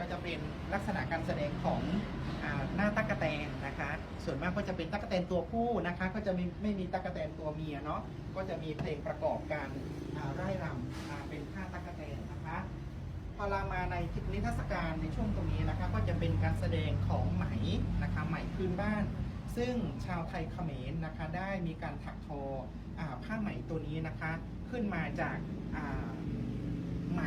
ก็จะเป็นลักษณะการแสดงของอหน้าตั๊กแตนนะคะ ส่วนมากก็จะเป็นตั๊กแตนตัวผู้นะคะ ก็จะไม่ไม่มีตั๊กแตนตัวเมียเนาะ ก็จะมีเพลงประกอบการอ่าไร่รำเป็นท่าตั๊กแตนนะคะพอเรามาในนิทรรศการในช่วงตรงนี้นะคะ ก็จะเป็นการแสดงของไหมนะคะไหมพื้นบ้าน ซึ่งชาวไทยเขมรนะคะได้มีการถักทออผ้าไหมตัวนี้นะคะ ขึ้นมาจากไหม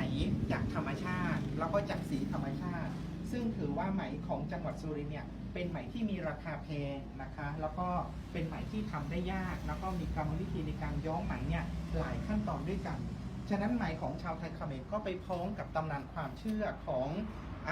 จากธรรมชาติ แล้วก็จากสีธรรมชาติ ซึ่งถือว่าไหมของจังหวัดสุรินทร์เนี่ยเป็นไหมที่มีราคาแพงนะคะ แล้วก็เป็นไหมที่ทำได้ยาก แล้วก็มีกรรมวิธีในการย้อมไหมเนี่ยหลายขั้นตอนด้วยกัน ฉะนั้นไหมของชาวไทยเขมรก็ไปพ้องกับตำนานความเชื่อของอ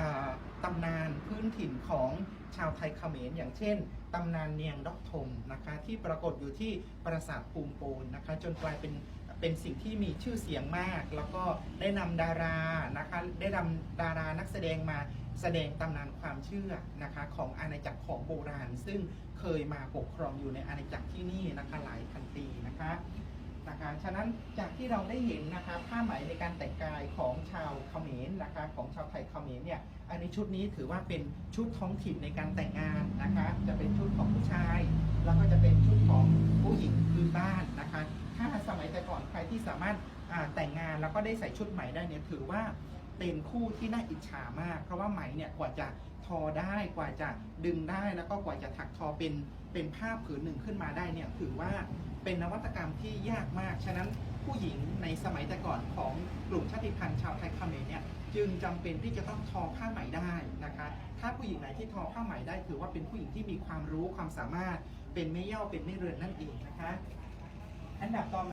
ตำนานพื้นถิ่นของชาวไทยเขมรอย่างเช่นตำนานเนียงดอกทงนะคะที่ปรากฏอยู่ที่ปราสาทภูมิโปนนะคะจนกลายเป็น เป็นสิ่งที่มีชื่อเสียงมาก แล้วก็ได้นำดารานะคะได้นำดารานักแสดงมาแสดงตำนานความเชื่อนะคะของอาณาจักรของโบราณ ซึ่งเคยมาปกครองอยู่ในอาณาจักรที่นี่นะคะหลายพันปีนะคะ นะคะฉะนั้นจากที่เราได้เห็นนะคะผ้าไหมในการแต่งกายของชาวเขมรนะคะของชาวไทยเขมรเนี่ยอันนี้ชุดนี้ถือว่าเป็นชุดท้องถิ่นในการแต่งงานนะคะ ที่สามารถแต่งงานแล้วก็ได้ใส่ชุดไหมได้เนี่ยถือว่าเป็นคู่ที่น่าอิจฉามาก เพราะว่าไหมเนี่ยกว่าจะทอได้กว่าจะดึงได้แล้วก็กว่าจะถักทอเป็นเป็นผ้าผืนหนึ่งขึ้นมาได้เนี่ยถือว่าเป็นนวัตกรรมที่ยากมาก ฉะนั้นผู้หญิงในสมัยแต่ก่อนของกลุ่มชาติพันธุ์ชาวไทยเขมรเนี่ยจึงจำเป็นที่จะต้องทอผ้าไหมได้นะคะ ถ้าผู้หญิงไหนที่ทอผ้าไหมได้ ถือว่าเป็นผู้หญิงที่มีความรู้ความสามารถเป็นแม่เย่าเป็นแม่เรือนนั่นเองนะคะ อันดับต่อมา